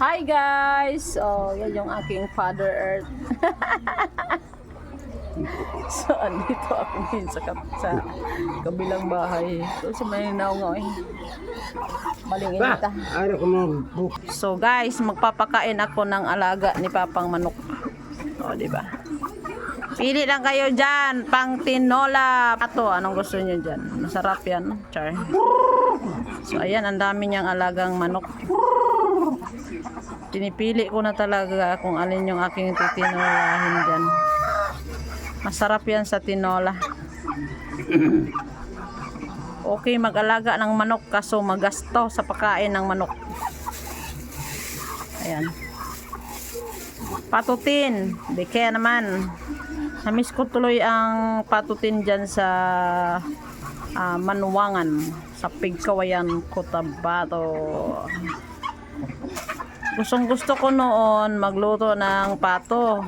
Hi guys! Oh, yan yung aking Father Earth. so, andito ako ngayon sa, kap- sa kabilang bahay. So, sa may naungaw eh. Maling inita. Ano ko mga book? So guys, magpapakain ako ng alaga ni Papang Manok. O, di ba? Pili lang kayo dyan, pang tinola. Ato, anong gusto niyo dyan? Masarap yan, char. So ayan, ang dami niyang alagang manok. Pinipili ko na talaga kung alin yung aking titinolahin dyan. Masarap yan sa tinola. Okay mag-alaga ng manok kaso magasto sa pagkain ng manok. Ayan. Patutin. Di kaya naman. Namiss ko tuloy ang patutin dyan sa ah, Manuwangan. Sa Pigkawayan, Cotabato. Gustong gusto ko noon magluto ng pato.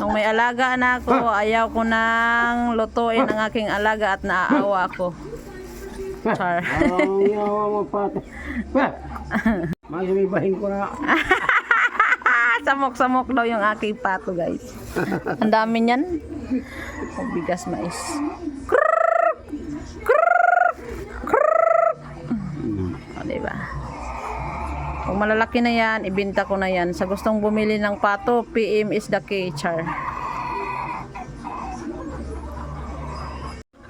Nung may alaga na ako, ayaw ko nang lutuin ang aking alaga at naaawa ako. Char. Ang yawa mo pati. Pa! Masumibahin ko na. Samok-samok daw yung aking pato, guys. Ang dami niyan. O, bigas mais. O, diba? Kung malalaki na yan, ibinta ko na yan. Sa gustong bumili ng pato, PM is the key, char.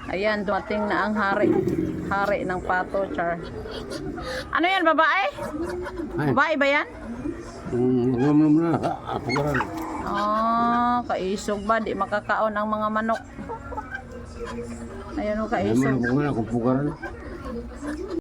Ayan, dumating na ang hari. Hari ng pato, char. Ano yan, babae? Ay, Babae ba yan? um, mo na. Ako. Ah, kaisog ba? Di makakaon ang mga manok. Ayan o, mo kaisog. kung nga, kung pukaran.